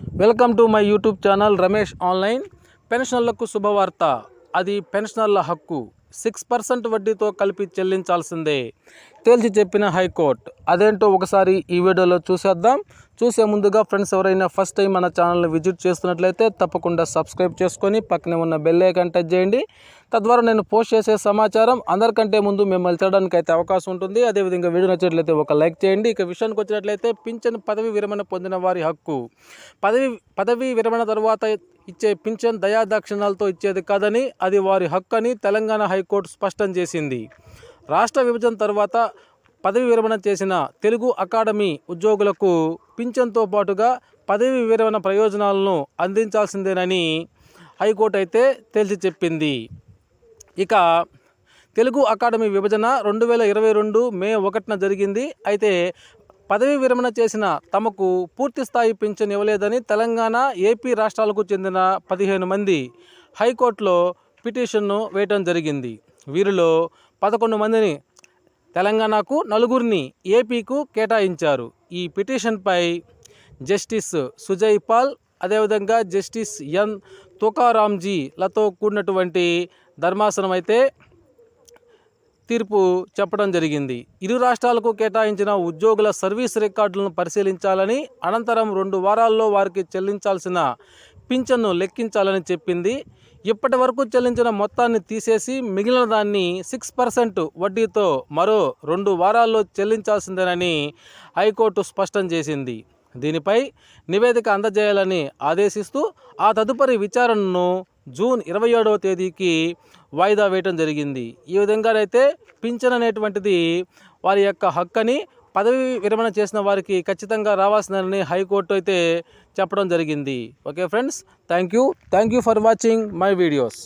Welcome to my YouTube channel Ramesh online. పెన్షనర్లకు శుభవార్త. అది పెన్షనర్ల హక్కు. సిక్స్ పర్సెంట్ వడ్డీతో కలిపి చెల్లించాల్సిందే. తేల్చి చెప్పిన హైకోర్టు. అదేంటో ఒకసారి ఈ వీడియోలో చూసేద్దాం. చూసే ముందుగా ఫ్రెండ్స్ ఎవరైనా ఫస్ట్ టైం మన ఛానల్ని విజిట్ చేస్తున్నట్లయితే తప్పకుండా సబ్స్క్రైబ్ చేసుకొని పక్కనే ఉన్న బెల్ ఐకాన్ టచ్ చేయండి. తద్వారా నేను పోస్ట్ చేసే సమాచారం అందరికంటే ముందు మిమ్మల్ని చేయడానికి అయితే అవకాశం ఉంటుంది. అదేవిధంగా వీడియో నచ్చినట్లయితే ఒక లైక్ చేయండి. ఇక విషయానికి వచ్చినట్లయితే పింఛన్ పదవి విరమణ పొందిన వారి హక్కు. పదవి పదవి విరమణ తర్వాత ఇచ్చే పింఛన్ దయాదాక్షిణాలతో ఇచ్చేది కాదని అది వారి హక్కు అని తెలంగాణ హైకోర్టు స్పష్టం చేసింది. రాష్ట్ర విభజన తర్వాత పదవి విరమణ చేసిన తెలుగు అకాడమీ ఉద్యోగులకు పింఛన్తో పాటుగా పదవి విరమణ ప్రయోజనాలను అందించాల్సిందేనని హైకోర్టు అయితే తేల్చి చెప్పింది. ఇక తెలుగు అకాడమీ విభజన రెండు వేల ఇరవై రెండు మే ఒకటిన జరిగింది. అయితే పదవి విరమణ చేసిన తమకు పూర్తి స్థాయి పింఛన్ ఇవ్వలేదని తెలంగాణ ఏపీ రాష్ట్రాలకు చెందిన పదిహేను మంది హైకోర్టులో పిటిషన్ను వేయటం జరిగింది. వీరిలో పదకొండు మందిని తెలంగాణకు నలుగురిని ఏపీకు కేటాయించారు. ఈ పిటిషన్పై జస్టిస్ సుజయ్ పాల్ అదేవిధంగా జస్టిస్ ఎన్ తుకారాంజీలతో కూడినటువంటి ధర్మాసనం అయితే తీర్పు చెప్పడం జరిగింది. ఇరు రాష్ట్రాలకు కేటాయించిన ఉద్యోగుల సర్వీస్ రికార్డులను పరిశీలించాలని అనంతరం రెండు వారాల్లో వారికి చెల్లించాల్సిన పింఛన్ను లెక్కించాలని చెప్పింది. ఇప్పటి వరకు చెల్లించిన మొత్తాన్ని తీసేసి మిగిలిన దాన్ని సిక్స్ పర్సెంట్ వడ్డీతో మరో రెండు వారాల్లో చెల్లించాల్సిందేనని హైకోర్టు స్పష్టం చేసింది. దీనిపై నివేదిక అందజేయాలని ఆదేశిస్తూ ఆ తదుపరి విచారణను జూన్ ఇరవై ఏడవ తేదీకి వాయిదా వేయటం జరిగింది. ఈ విధంగానైతే పింఛన్ అనేటువంటిది వారి యొక్క హక్కని పదవి విరమణ చేసిన వారికి ఖచ్చితంగా రావాల్సిందని హైకోర్టు అయితే చెప్పడం జరిగింది. Okay friends thank you thank you for watching my videos.